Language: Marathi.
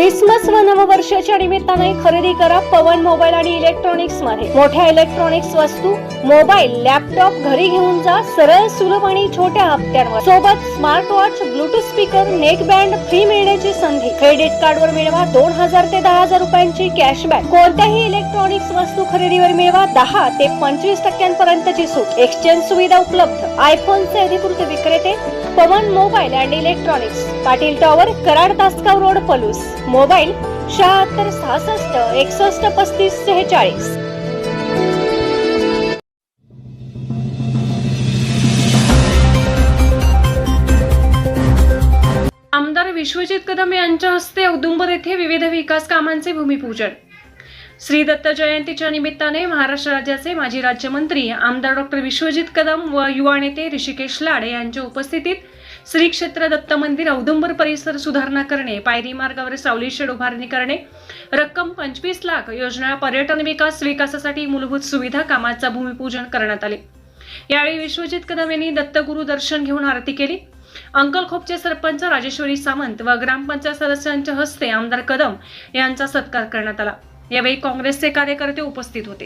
क्रिसमस व नववर्षाच्या निमित्ताने खरेदी करा पवन मोबाईल आणि इलेक्ट्रॉनिक्समध्ये मोठ्या इलेक्ट्रॉनिक्स वस्तू मोबाईल लॅपटॉप घरी घेऊन जा सरळ सुलभ आणि छोट्या हप्त्यांवर. सोबत smart watch Bluetooth speaker net band free मिळण्याची क्रेडिट कार्डवर मिळवा दोन हजार ते दहा हजार रुपयांची कॅशबॅक. कोणत्याही इलेक्ट्रॉनिक्स वस्तू खरेदीवर मिळवा दहा ते पंचवीस टक्क्यांपर्यंतची सूट. एक्सचेंज सुविधा उपलब्ध. आयफोनचे अधिकृत विक्रेते Pawan mobile and electronics Patil tower Karad Tasgaon road Palus. Mobile शहात्तर सहासष्ट एकसष्ट पस्तीस सेहेचाळीस. आमदार विश्वजित कदम यांच्या हस्ते औदुंबर येथे विविध विकास कामांचे भूमिपूजन. श्री दत्त जयंतीच्या निमित्ताने महाराष्ट्र राज्याचे माजी राज्यमंत्री आमदार डॉक्टर विश्वजित कदम व युवा नेते ऋषिकेश लाडे यांच्या उपस्थितीत श्री क्षेत्र दत्त मंदिर औदुंबर परिसर सुधारणा करणे पायरी मार्गावर सावली शेड उभारणी करणे रक्कम पंचवीस लाख योजना पर्यटन विकास विकासासाठी मूलभूत सुविधा कामाचा भूमिपूजन करण्यात आले. यावेळी विश्वजित कदम यांनी दत्तगुरु दर्शन घेऊन आरती केली. अंकलखोपचे सरपंच राजेश्वरी सामंत व ग्रामपंचायत सदस्यांच्या हस्ते आमदार कदम यांचा सत्कार करण्यात आला. यावेळी काँग्रेसचे कार्यकर्ते उपस्थित होते.